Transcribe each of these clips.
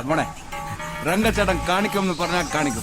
മോനെ. രംഗച്ചേട്ടൻ കാണിക്കുമെന്ന് പറഞ്ഞാൽ കാണിക്കും.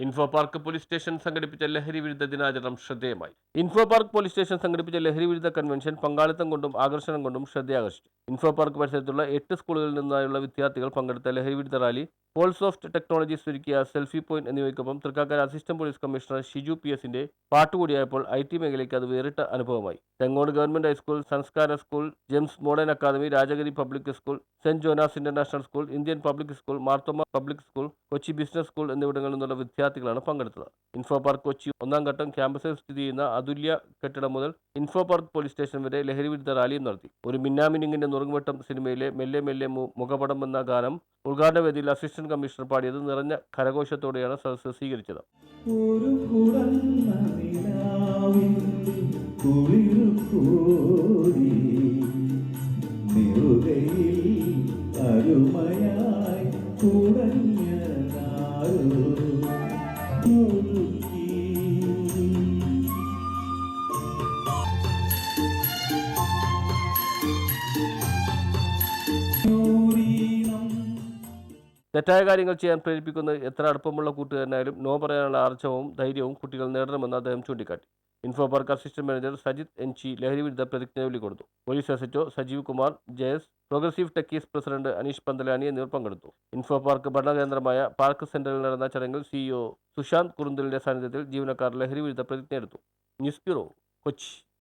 ഇൻഫോ പാർക്ക് പോലീസ് സ്റ്റേഷൻ സംഘടിപ്പിച്ച ലഹരി വിരുദ്ധ ദിനാചരണം ശ്രദ്ധേയമായി. ഇൻഫോ പാർക്ക് പോലീസ് സ്റ്റേഷൻ സംഘടിപ്പിച്ച ലഹരി വിരുദ്ധ കൺവെൻഷൻ പങ്കാളിത്തം കൊണ്ടും ആകർഷണം കൊണ്ടും ശ്രദ്ധയാകർഷിച്ചു. ഇൻഫോ പാർക്ക് പരിസരത്തുള്ള എട്ട് സ്കൂളുകളിൽ നിന്നായുള്ള വിദ്യാർത്ഥികൾ പങ്കെടുത്ത ലഹരി വിരുദ്ധ റാലി പോൾസോഫ്റ്റ് ടെക്നോളജീസ് ഒരുക്കിയ സെൽഫി പോയിന്റ് എന്നിവയ്ക്കൊപ്പം Thrikkakara assistant police commissioner Shiju P എസിന്റെ പാട്ടുകൂടിയായപ്പോൾ ഐ ടി മേഖലയ്ക്ക് അത് വേറിട്ട അനുഭവമായി. Thengode government high school Samskara school Gems modern academy Rajagiri public school Saint Jonas international school Indian public school Marthoma public school Kochi business school എന്നിവിടങ്ങളിൽ നിന്നുള്ള വിദ്യാർത്ഥികളാണ് പങ്കെടുത്തത്. ഇൻഫോ പാർക്ക് കൊച്ചി ഒന്നാം ഘട്ടം ക്യാമ്പസിൽ സ്ഥിതി ചെയ്യുന്ന അതുല്യ കെട്ടിടം മുതൽ ഇൻഫോ പാർക്ക് പോലീസ് സ്റ്റേഷൻ വരെ ലഹരി വിരുദ്ധ റാലിയും നടത്തി. ഒരു മിന്നാമിനിങ്ങിന്റെ നുറുങ്ങുവട്ടം സിനിമയിലെ മെല്ലെ മെല്ലെ മുഖപടം എന്ന ഗാനം ഉദ്ഘാടന വേദിയിൽ അസിസ്റ്റന്റ് കമ്മീഷണർ പാടിയത് നിറഞ്ഞ കരഘോഷത്തോടെയാണ് സദസ്സ് സ്വീകരിച്ചത്. അരുമയായി തെറ്റായ കാര്യങ്ങൾ ചെയ്യാൻ പ്രേരിപ്പിക്കുന്ന എത്ര അടുപ്പമുള്ള കൂട്ടുകാരനായാലും നോ പറയാനുള്ള ആർജവവും ധൈര്യവും കുട്ടികൾ നേടണമെന്ന് അദ്ദേഹം ചൂണ്ടിക്കാട്ടി. Info park assistant manager Sajith എൻചി ലഹരി വിരുദ്ധ പ്രതിജ്ഞാവലി കൊടുത്തു police SHO Sajeev Kumar Jayas progressive techies president Aneesh Panthalani എന്നിവർ പങ്കെടുത്തു. ഇൻഫോ പാർക്ക് ഭരണകേന്ദ്രമായ പാർക്ക് സെന്ററിൽ നടന്ന ചടങ്ങിൽ സിഇഒ സുശാന്ത് കുറുന്തലിന്റെ സാന്നിധ്യത്തിൽ ജീവനക്കാർ ലഹരി വിരുദ്ധ പ്രതിജ്ഞ എടുത്തു. News bureau Kochi.